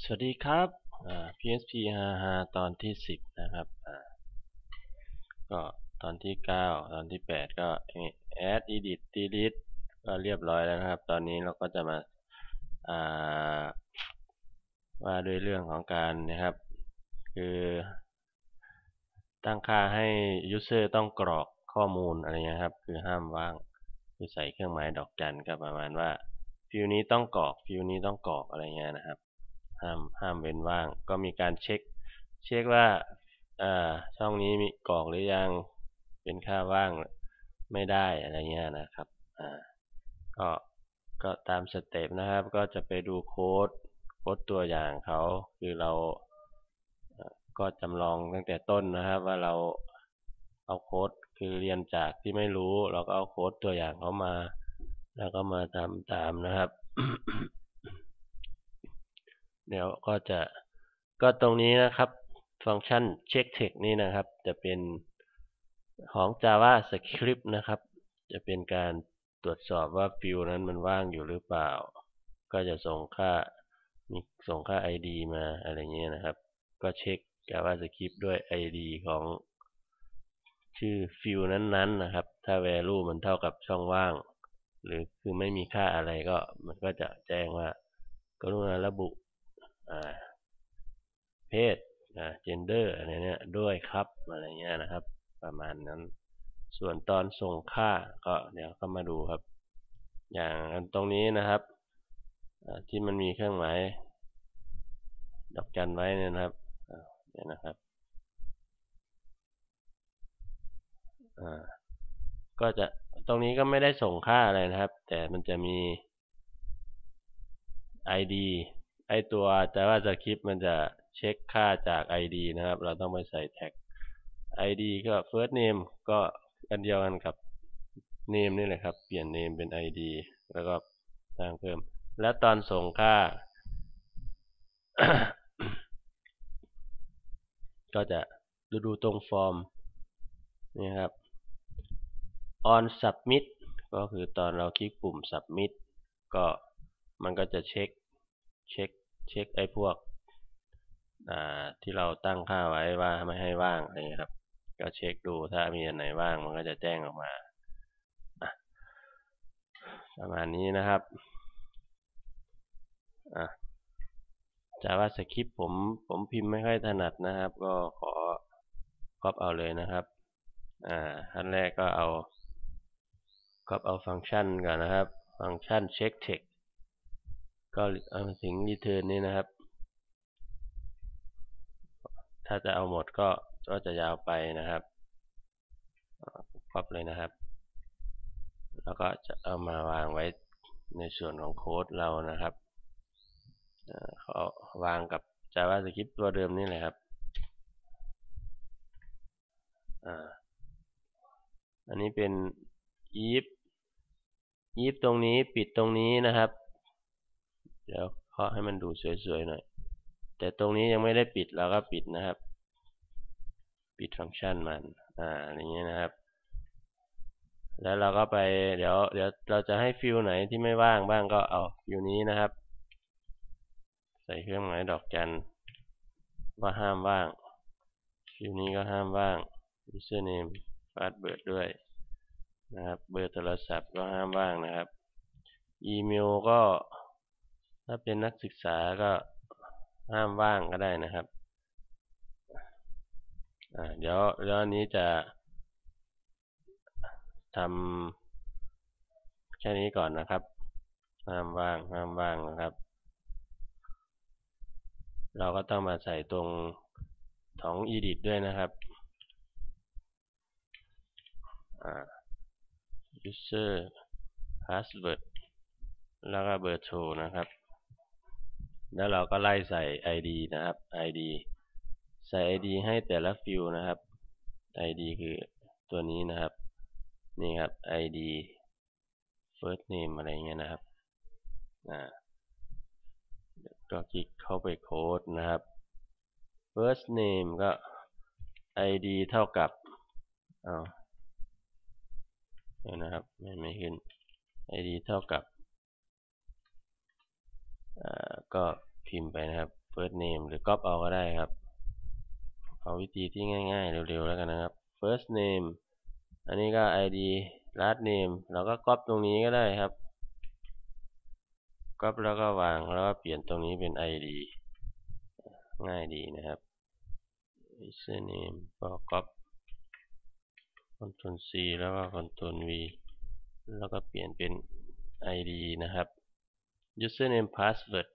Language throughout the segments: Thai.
สวัสดีครับ PSP 55ตอนที่ 10 นะครับก็ตอนที่ 9 ตอนที่ 8 ก็ add edit delete ก็เรียบร้อยแล้วนะครับ ตอนนี้เราก็จะมาาว่าด้วยเรื่องของการนะครับ คือตั้งค่าให้ user ต้องกรอกข้อมูลอะไรเงี้ยครับ คือห้ามว่าง คือใส่เครื่องหมายดอกจันก็ประมาณว่าฟิลนี้ต้องกรอกฟิลนี้ต้องกรอกอะไรเงี้ยนะครับ ห้ามห้ามเว้นว่าง ก็มีการเช็ค เช็คว่าช่องนี้มีกรอกหรือยังเป็นค่าว่างไม่ได้อะไรเงี้ยนะครับก็ก็ตามสเต็ปนะครับ ก็จะไปดูโค้ดโค้ดตัวอย่างเขาคือเราก็จำลองตั้งแต่ต้นนะครับ ว่าเราเอาโค้ดคือเรียนจากที่ไม่รู้ เราก็เอาโค้ดตัวอย่างเขามา แล้วก็มาทำตามนะครับ เดี๋ยวก็จะก็ตรงนี้นะครับ ฟังก์ชัน check text นี่นะครับ จะเป็นของ JavaScript นะครับ จะเป็นการตรวจสอบว่าฟิลนั้นมันว่างอยู่หรือเปล่า ก็จะส่งค่ามีส่งค่า ID มาอะไรเงี้ยนะครับ ก็เช็ค JavaScript ด้วย ID ของชื่อฟิลนั้นๆนนะครับ ถ้า value มันเท่ากับช่องว่าง หรือคือไม่มีค่าอะไรก็มันก็จะแจ้งว่า กรุณาระบุ เพศ gender อะไรเนี้ยด้วยครับอะไรเงี้ยนะครับ ประมาณนั้น ส่วนตอนส่งค่าก็เดี๋ยวก็มาดูครับ อย่างตรงนี้นะครับที่มันมีเครื่องหมายดอกจันไว้เนี่ยนะครับเนี่ยนะครับก็จะตรงนี้ก็ไม่ได้ส่งค่าอะไรนะครับ แต่มันจะมี ID ไอตัวแต่ว่าจะคลิปมันจะเช็คค่าจาก ID นะครับ เราต้องไปใส่แท็ก ID ก็ first name ก็อันเดียวกันกับ name นี่แหละครับ เปลี่ยน name เป็น ID แล้วก็ตั้งเพิ่ม และตอนส่งค่า ก็จะดูดูตรงฟอร์มนี่ครับ on submit ก็คือตอนเราคลิกปุ่ม submit ก็มันก็จะเช็คเช็ค เช็คไอ้พวกที่เราตั้งค่าไว้ว่าไม่ให้ว่างอะไรเงี้ยครับ ก็เช็คดูถ้ามีอันไหนว่างมันก็จะแจ้งออกมาประมาณนี้นะครับจาว่าสคริปต์ผมผมพิมพ์ไม่ค่อยถนัดนะครับ ก็ขอครอบเอาเลยนะครับอ่าขั้นแรกก็เอาครอบเอาฟังก์ชันก่อนนะครับ ฟังก์ชันเช็คเทค ก็เอาถึงรีเทิร์นนี้นะครับ ถ้าจะเอาหมดก็ก็จะยาวไปนะครับครบเลยนะครับ แล้วก็จะเอามาวางไว้ในส่วนของโค้ดเรานะครับเขาวางกับ JavaScript ตัวเดิมนี่แหละครับอันนี้เป็น if if ตรงนี้ปิดตรงนี้นะครับ เดี๋ยวเคาะให้มันดูสวยๆหน่อย แต่ตรงนี้ยังไม่ได้ปิดเราก็ปิดนะครับ ปิดฟังก์ชันมัน อ่าอย่างเงี้ยนะครับ แล้วเราก็ไปเดี๋ยวเดี๋ยวเราจะให้ฟิลไหนที่ไม่ว่างบ้างก็เอาฟิลนี้นะครับ ใส่เครื่องหมายดอกจันว่าห้ามว่างฟิลนี้ก็ห้ามว่าง username พาสเบิร์ด้วยนะครับ เบอร์โทรศัพท์ก็ห้ามว่างนะครับ อีเมลก็ ถ้าเป็นนักศึกษาก็ห้ามว่างก็ได้นะครับเดี๋ยวเรื่องนี้จะทำแค่นี้ก่อนนะครับ ห้ามว่างห้ามว่างนะครับ เราก็ต้องมาใส่ตรงของ edit ด้วยนะครับ user password แล้วก็เบอร์โทรนะครับ แล้วเราก็ไล่ใส่ ID นะครับ ID ใส่ ID ให้แต่ละฟิลนะครับ ID คือตัวนี้นะครับ นี่ครับ ID first name อะไรเงี้ยนะครับก็คลิกเข้าไปโค้ดนะครับ first name ก็ ID เท่ากับเอาเดี๋ยวนะครับ ไม่ไม่ขึ้น id เท่ากับ ก็พิมพ์ไปนะครับ first name หรือก๊อปเอาก็ได้ครับ เอาวิธีที่ง่ายๆ เร็วๆแล้วกันนะครับ first name อันนี้ก็ id last name เราก็ก๊อปตรงนี้ก็ได้ครับก๊อปแล้วก็วางแล้วก็เปลี่ยนตรงนี้เป็น id ง่ายดีนะครับ username ก็ก๊อป Ctrl C แล้วก็ Ctrl V แล้วก็เปลี่ยนเป็น id นะครับ username password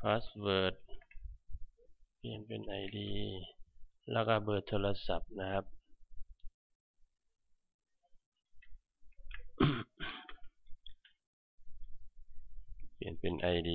password เปลี่ยนเป็น id แล้วก็เบอร์โทรศัพท์นะครับ เปลี่ยนเป็น id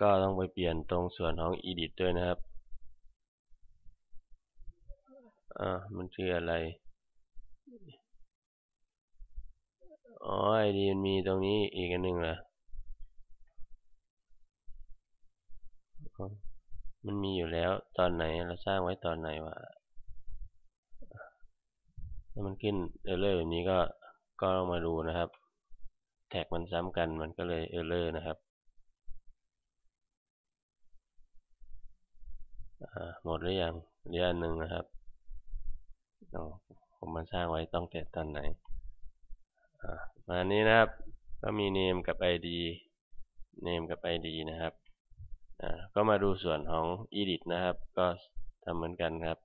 ก็ต้องไปเปลี่ยนตรงส่วนของ edit ด้วยนะครับ อ่า มันคืออะไร อ๋อ id มันมีตรงนี้อีกอันหนึ่งเหรอ มันมีอยู่แล้วตอนไหนเราสร้างไว้ตอนไหนวะถ้ามันขึ้นเออร์เลอร์แบบนี้ก็ก็ต้องมาดูนะครับ แท็กมันซ้ำกันมันก็เลยเออร์เลอร์นะครับหมดหรือยังเรียนหนึ่งนะครับผมมาสร้างไว้ต้องแต่ตอนไหน มานี้นะครับ ก็มี name กับ id name กับ id นะครับก็มาดูส่วนของ edit นะครับ ก็ทำเหมือนกันครับ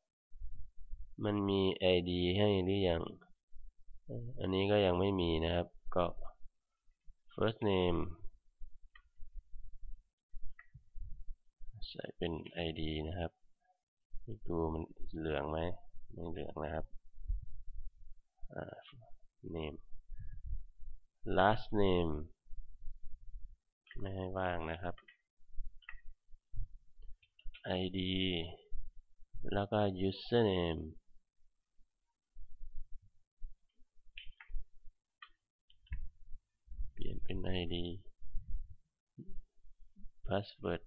มันมี id ให้หรือยังอันนี้ก็ยังไม่มีนะครับ ก็ first name ใส่เป็น id นะครับดูมันเหลืองไหมไม่เหลืองนะครับ name last name ไม่ให้ว่างนะครับ id แล้วก็ username เปลี่ยนเป็น id password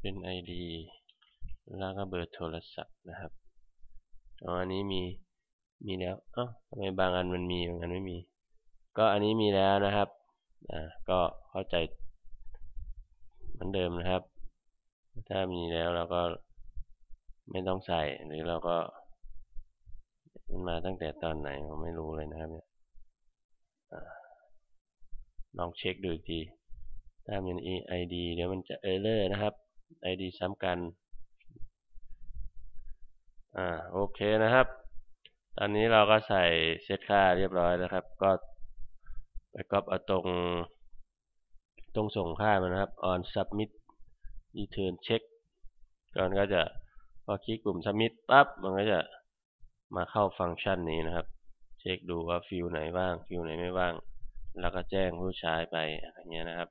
เป็น id แล้วก็เบอร์โทรศัพท์นะครับ อ๋อ อันนี้มี มีแล้วเอ้าทำไมบางอันมันมีบางอันไม่มี ก็อันนี้มีแล้วนะครับอ่าก็เข้าใจเหมือนเดิมนะครับ ถ้ามีแล้วเราก็ไม่ต้องใส่หรือเราก็มันมาตั้งแต่ตอนไหนผมไม่รู้เลยนะครับเนี่ยลองเช็คดูอีกที ถ้ามัน ID เดี๋ยวมันจะเออร์เลอร์นะครับ ID ซ้ำกัน อ่า โอเคนะครับ ตอนนี้เราก็ใส่เซตค่าเรียบร้อยแล้วครับ ก็ไปก๊อปเอาตรงตรงส่งค่ามันนะครับ on submit return check ก่อนก็จะพอคลิกปุ่ม submit ปั๊บมันก็จะมาเข้าฟังก์ชันนี้นะครับ เช็คดูว่าฟิลไหนว่างฟิลไหนไม่ว่าง แล้วก็แจ้งผู้ใช้ไปอย่างเงี้ยนะครับ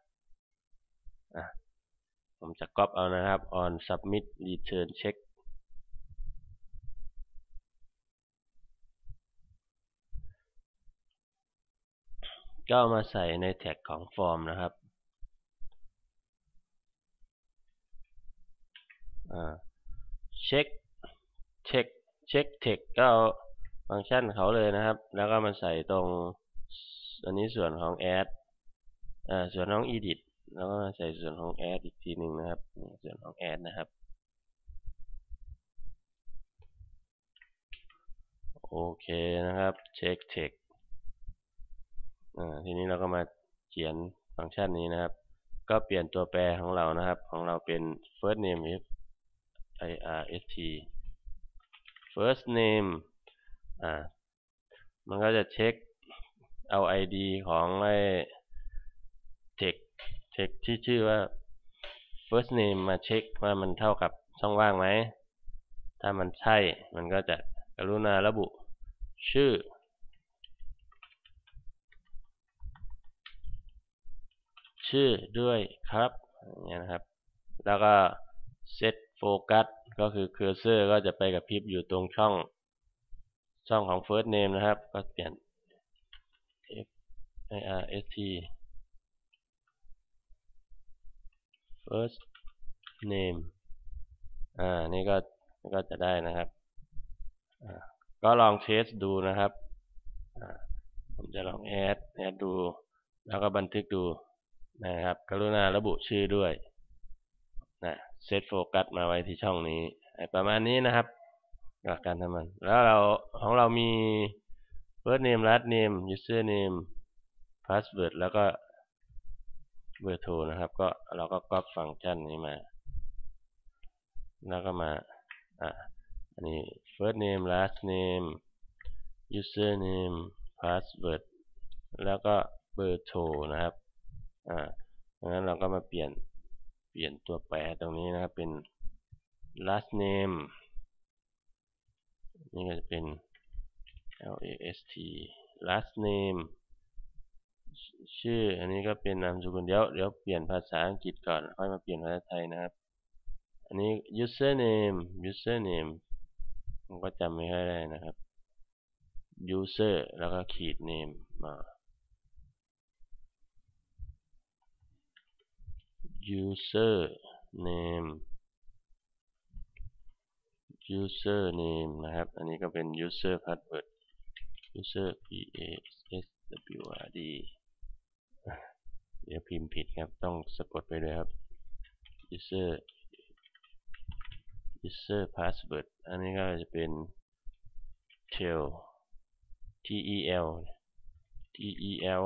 ผมจะก๊อปเอานะครับ on submit return check ก็มาใส่ในแท็กของฟอร์มนะครับเช็คเช็คเช็คเทคก็ฟังก์ชันเขาเลยนะครับ แล้วก็มาใส่ตรงอันนี้ส่วนของ add อ่าส่วนของ edit แล้วก็มาใส่ส่วนของ add อีกทีหนึ่งนะครับ ส่วนของ add นะครับ โอเคนะครับ เช็คเทค ทีนี้เราก็มาเขียนฟังก์ชันนี้นะครับ ก็เปลี่ยนตัวแปรของเรานะครับ ของเราเป็น first name if irst first name อ่า มันก็จะเช็คเอา id ของไอ้ text text ที่ชื่อว่า first name มาเช็คว่ามันเท่ากับช่องว่างไหม ถ้ามันใช่ มันก็จะกรุณาระบุชื่อ ชื่อด้วยครับอย่างเงี้ยนะครับ แล้วก็ set focus ก็คือเคอร์เซอร์ก็จะไปกับพริบอยู่ตรงช่องช่องของ first name นะครับ ก็เปลี่ยน f i r s t first name อ่า นี่ก็ ก็จะได้นะครับ ก็ลองเทสดูนะครับ ผมจะลองแอด แอดดู แล้วก็บันทึกดู นะครับ กรุณาระบุชื่อด้วยนะเซตโฟกัสมาไว้ที่ช่องนี้ประมาณนี้นะครับหลักการทำมัน แล้วเราของเรามี first name last name user name password แล้วก็เบอร์โทรนะครับ ก็เราก็ก๊อปฟังก์ชันนี้มา แล้วก็มาอ่าอันนี้ first name last name user name password แล้วก็เบอร์โทรนะครับ อ่าดังนั้นเราก็มาเปลี่ยนเปลี่ยนตัวแปรตรงนี้นะครับเป็น last name นี่ก็จะเป็น L A S T last name ชื่ออันนี้ก็เป็นนามสกุลเดี๋ยวเดี๋ยวเปลี่ยนภาษาอังกฤษก่อนค่อยมาเปลี่ยนภาษาไทยนะครับ อันนี้ username username ผมก็จำไม่ค่อยได้นะครับ user แล้วก็ขีด name มา user name user name นะครับ อันนี้ก็เป็น user password user p a s w r d เดี๋ยวพิมพ์ผิดครับ ต้องสะกดไปเลยครับ user user password อันนี้ก็จะเป็น tel t e l t e l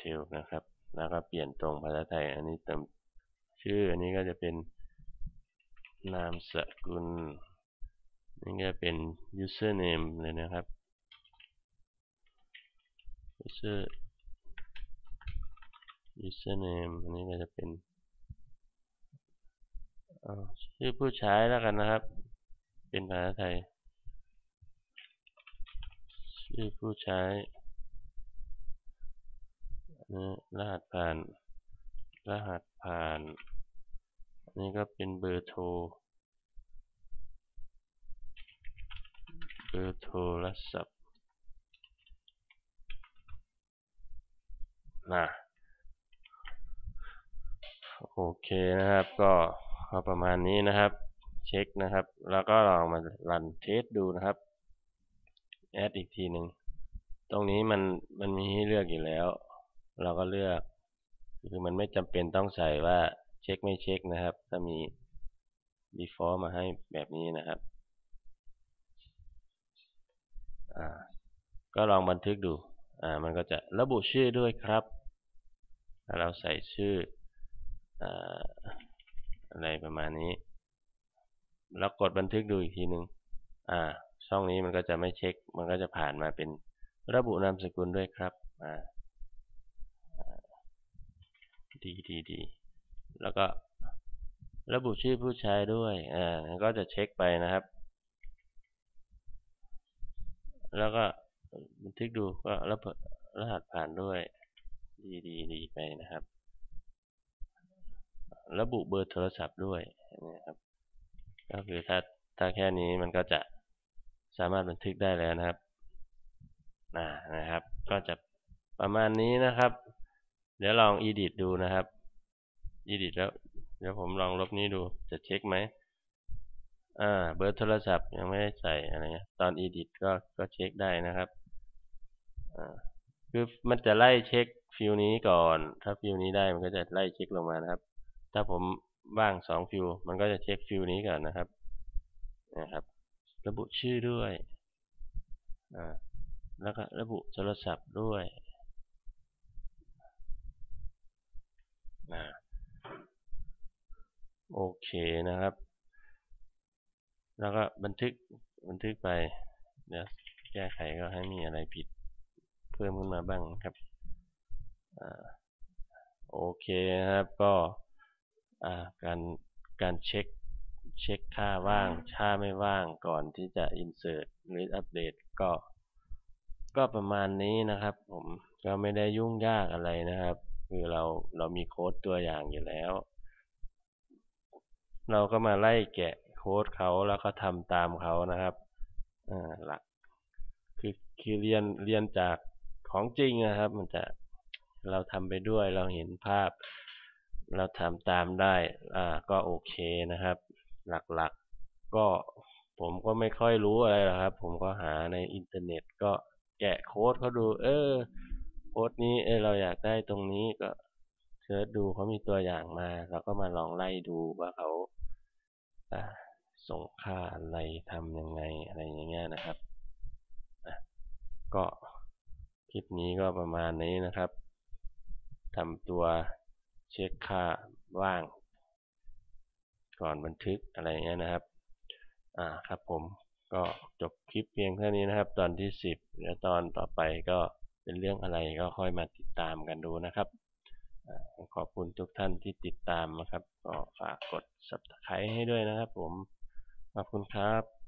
tel นะครับ แล้วก็เปลี่ยนตรงภาษาไทย อันนี้เติมชื่อ อันนี้ก็จะเป็นนามสกุล นี่ก็เป็น username เลยนะครับ user username อันนี้ก็จะเป็นชื่อผู้ใช้แล้วกันนะครับ เป็นภาษาไทย ชื่อผู้ใช้ นี่รหัสผ่าน รหัสผ่านนนี้ก็เป็นเบอร์โทร เบอร์โทรศัพท์นะโอเคนะครับ ก็ประมาณนี้นะครับ เช็คนะครับ แล้วก็ลองมารันเทสดูนะครับ แอดอีกทีหนึ่ง ตรงนี้มันมันมีให้เลือกอยู่แล้ว เราก็เลือก คือมันไม่จำเป็นต้องใส่ว่าเช็คไม่เช็คนะครับ ถ้ามี default มาให้แบบนี้นะครับก็ลองบันทึกดู อ่า มันก็จะระบุชื่อด้วยครับ เราใส่ชื่ออะไรประมาณนี้ แล้วกดบันทึกดูอีกทีหนึ่งอ่า ช่องนี้มันก็จะไม่เช็ค มันก็จะผ่านมาเป็นระบุนามสกุลด้วยครับ อ่า ดีดีดีแล้วก็ระบุชื่อผู้ใช้ด้วยอ่าก็จะเช็คไปนะครับ แล้วก็บันทึกดูก็ระรหัสผ่านด้วยดีดีดีไปนะครับ ระบุเบอร์โทรศัพท์ด้วยนะครับ ก็คือถ้าถ้าแค่นี้มันก็จะสามารถบันทึกได้แล้วนะครับนะนะครับ ก็จะประมาณนี้นะครับ เดี๋ยวลอง edit ดูนะครับ edit แล้ว เดี๋ยวผมลองลบนี้ดูจะเช็คไหมอ่าเบอร์โทรศัพท์ยังไม่ได้ใส่อะไรเงี้ยตอน edit ก็ก็เช็คได้นะครับอ่าคือมันจะไล่เช็คฟิลนี้ก่อน ถ้าฟิลนี้ได้มันก็จะไล่เช็คลงมานะครับ ถ้าผมว่างสองฟิวมันก็จะเช็คฟิวนี้ก่อนนะครับนะครับ ระบุชื่อด้วยอ่าแล้วก็ระบุโทรศัพท์ด้วย นะโอเคนะครับ แล้วก็บันทึกบันทึกไปเดี๋ยวแก้ไขก็ให้มีอะไรผิด เพิ่มขึ้นมาบ้างครับอ่าโอเคนะครับก็การการเช็คเช็คค่าว่างค่าไม่ว่างก่อนที่จะ insert หรืออัปเดตก็ ก็ประมาณนี้นะครับ ผมก็ไม่ได้ยุ่งยากอะไรนะครับ คือเราเรามีโค้ดตัวอย่างอยู่แล้ว เราก็มาไล่แกะโค้ดเขาแล้วก็ทำตามเขานะครับหลักคือคือเรียนเรียนจากของจริงนะครับ มันจะเราทำไปด้วยเราเห็นภาพ เราทำตามได้อ่าก็โอเคนะครับ หลักๆกก็ผมก็ไม่ค่อยรู้อะไรหรอกครับ ผมก็หาในอินเทอร์เน็ตก็แกะโค้ดเขาดู เออ โค้ดนี้เออเราอยากได้ตรงนี้ก็เสิร์ชดูเขามีตัวอย่างมา เราก็มาลองไล่ดูว่าเขาส่งค่าอะไรทำยังไงอะไรอย่างเงี้ยนะครับก็คลิปนี้ก็ประมาณนี้นะครับทำตัวเช็คค่าว่าง ก่อนบันทึกอะไรเงี้ยนะครับ อ่าครับผมก็จบคลิปเพียงเท่านี้นะครับ ตอนที่ 10 แล้วตอนต่อไปก็ เป็นเรื่องอะไรก็ค่อยมาติดตามกันดูนะครับอ่าขอบคุณทุกท่านที่ติดตามนะครับ ก็ฝากกด subscribe ให้ด้วยนะครับผม ขอบคุณครับ